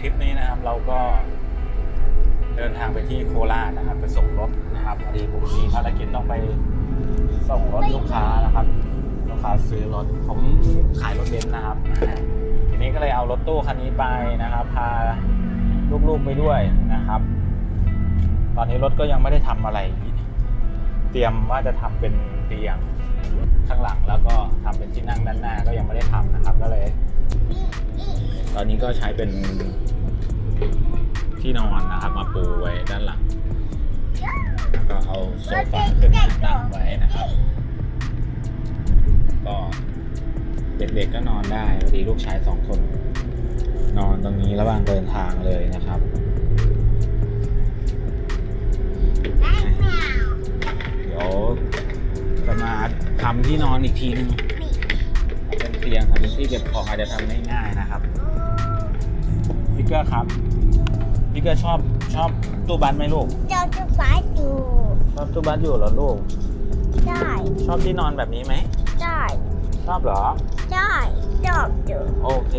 คลิปนี้นะครับเราก็เดินทางไปที่โคราชนะครับ ไปส่งรถนะครับพอดีผมมีภารกิจต้องไปส่งรถลูกค้านะครับ ลูกค้าซื้อรถผมขายรถเบนซ์นะครับ ทีนี้ก็เลยเอารถตู้คันนี้ไปนะครับ พาลูกๆไปด้วยนะครับ ตอนนี้รถก็ยังไม่ได้ทำอะไร เตรียมว่าจะทำเป็นเตียงข้างหลังแล้วก็ทำเป็นที่นั่งด้านหน้าก็ยังไม่ได้ทำนะครับ ก็เลย ตอนนี้ก็ใช้เป็นที่นอนนะครับ มาปูไว้ด้านหลัง แล้วก็เอาโซฟาขึ้นมาตั้งไว้นะครับ ก็เด็กๆก็นอนได้พอดีลูกชายสองคน นอนตรงนี้ระหว่างเดินทางเลยนะครับเดี๋ยวจะมาทำที่นอนอีกทีนึง เป็นเตียงทำเป็นที่เก็บของอาจจะทำได้ง่ายนะครับพี่เกอร์ครับพี่เกอร์ชอบชอบตู้บัสไหมลูกเจ้าจะฟ้าอยู่ชอบตู้บัสอยู่เหรอลูกได้ชอบที่นอนแบบนี้ไหมได้ชอบเหรอได้ชอบอยู่โอเค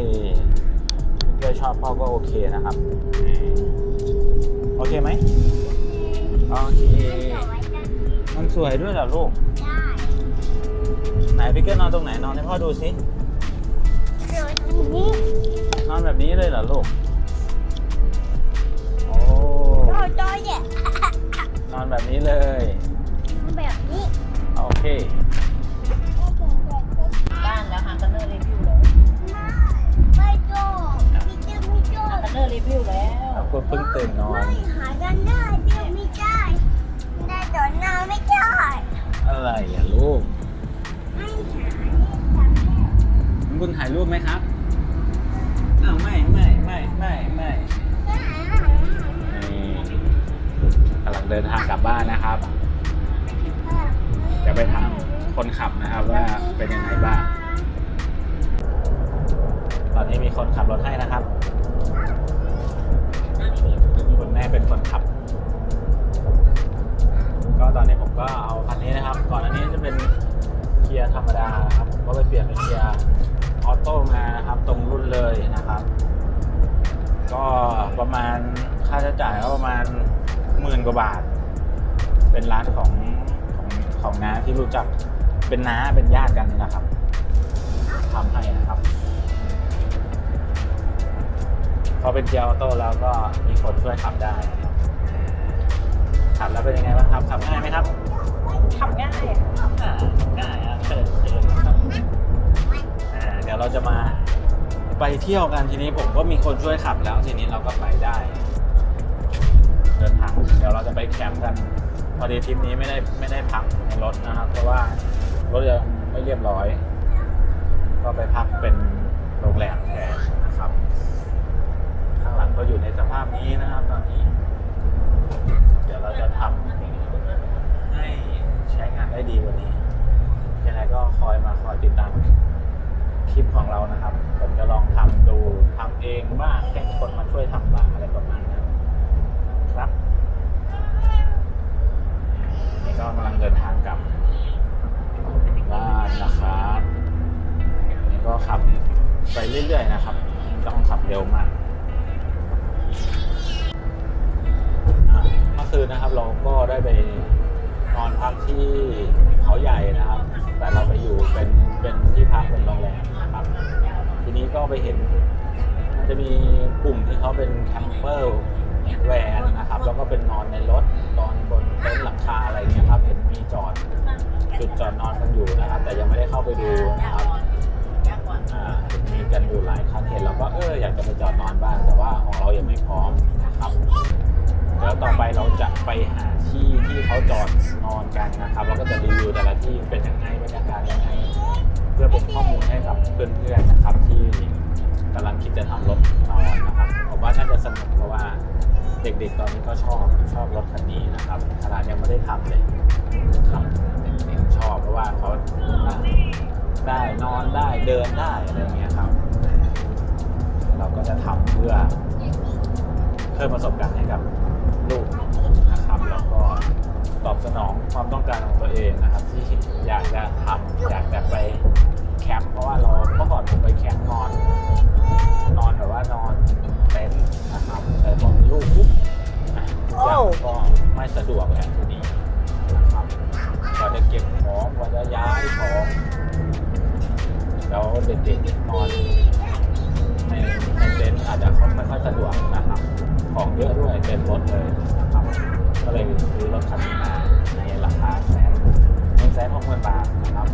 พี่เกอร์ชอบพ่อก็โอเคนะครับอืมโอเคไหมโอเคมันสวยด้วยเหรอลูกได้ไหนพี่เกอร์นอนตรงไหนนอนให้พ่อดูสิเดี๋ยวตรง นี้นอนแบบนี้เลยเหรอลูก โอ้โอ้ตัวเนี่ยนอนแบบนี้เลย แบบนี้ ดินทางกลับบ้านนะครับจะไปถามคนขับนะครับว่าเป็นยังไงบ้าง ตอนนี้มีคนขับรถให้นะครับ คุณแม่เป็นคนขับ ก็ตอนนี้ผมก็เอาคันนี้นะครับ ก่อนอันนี้จะเป็นเกียร์ธรรมดานะครับผมก็ไปเปลี่ยนเป็นเกียร์ออโต้มานะครับ ตรงรุ่นเลยนะครับ ก็ประมาณค่าใช้จ่ายก็ประมาณ หมื่นกว่าบาท เป็นร้านของของของน้าที่รู้จักเป็นน้าเป็นญาติกันนี่นะครับทำให้นะครับพอเป็นเกียร์ออโต้แล้วก็มีคนช่วยขับได้นะครับขับแล้วเป็นยังไงบ้างครับขับง่ายไหมครับทำง่ายอ่าง่ายอะเชิญเชิญครับอ่าเดี๋ยวเราจะมาไปเที่ยวกันทีนี้ผมก็มีคนช่วยขับแล้วทีนี้เราก็ไปได้ เดินทางเดี๋ยวเราจะไปแคมป์กันพอดีทริปนี้ไม่ได้ไม่ได้พักในรถนะครับ เพราะว่ารถยังไม่เรียบร้อย ก็ไปพักเป็นโรงแรมแทนนะครับข้างหลังก็อยู่ในสภาพนี้นะครับ ตอนนี้ เดี๋ยวเราจะทำให้ใช้งานได้ดีกว่านี้ยังไงก็คอยมาคอยติดตามคลิปของเรานะครับ ผมจะลองทำดูทำเองบ้างให้คนมาช่วยทำบ้างอะไรประมาณนั้นครับ นี่ก็กำลังเดินทางกลับบ้านนะครับนี่ก็ ขับไปเรื่อยๆนะครับต้องขับเร็วมากเมื่อคืนนะครับเราก็ได้ไปนอนพักที่เขาใหญ่นะครับ แต่เราไปอยู่เป็นเป็นที่พักเป็นโรงแรมนะครับ ทีนี้ก็ไปเห็น มันจะมีกลุ่มที่เขาเป็นแคมเปอร์แวนนะครับ แล้วก็เป็นนอนในรถนอนบนเต็นท์หลังคาอะไรเงี้ยครับ เห็นมีจอดจุดจอดนอนกันอยู่นะครับ แต่ยังไม่ได้เข้าไปดูนะครับ คันเห็นเราเอออยากจะไปจอดนอนบ้างแต่ว่าของเรายังไม่พร้อมนะครับเดี๋ยวต่อไปเราจะไปหาที่ที่เขาจอดนอนกันนะครับแล้วก็จะรีวิวแต่ละที่เป็นยังไงบรรยากาศยังไงเพื่อเป็นข้อมูลให้กับเพื่อนๆนะครับที่กำลังคิดจะทำรถนอนนะครับผมว่าน่าจะสนุกเพราะว่าเด็กๆตอนนี้ก็ชอบชอบรถคันนี้นะครับขนาดยังไม่ได้ทำเลยครับเด็กๆชอบเพราะว่าเขาได้นอนได้เดินได้อะไรอย่างเงี้ยครับ เราก็จะทำเพื่อเพิ่มประสบการณ์ให้กับลูกนะครับแล้วก็ตอบสนองความต้องการของตัวเองนะครับ ที่อยากจะทำอยากจะไปแคมป์เพราะว่าเราเมื่อก่อนผมไปแคมป์นอน นอนแบบว่านอนเต็นท์นะครับแต่พอมีลูกปุ๊บอย่างก็ไม่สะดวกแล้วทีนี้นะครับกว่าจะเก็บของกว่าจะย้ายของแล้วเด็กๆนอน อาจจะไม่ค่อยสะดวกนะครับ ของเยอะด้วยเต็มรถเลยนะครับ ก็เลยซื้อรถคันนี้มาในราคาแสนหนึ่งแสนหกหมื่นบาทนะครับ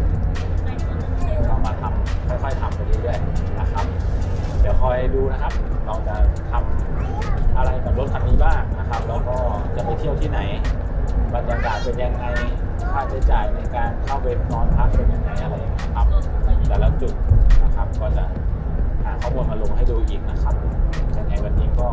เรามาทำค่อยๆทำไปเรื่อยๆนะครับ เดี๋ยวคอยดูนะครับ เราจะทำอะไรกับรถคันนี้บ้างนะครับ แล้วก็จะไปเที่ยวที่ไหน บรรยากาศเป็นยังไงค่าใช้จ่ายในการเข้าไปนอนพักเป็นยังไงอะไรอย่างนี้ครับ แต่ละจุดนะครับก็จะ ข้อมูลมาลงให้ดูอีกนะครับยังไงวันนี้ก็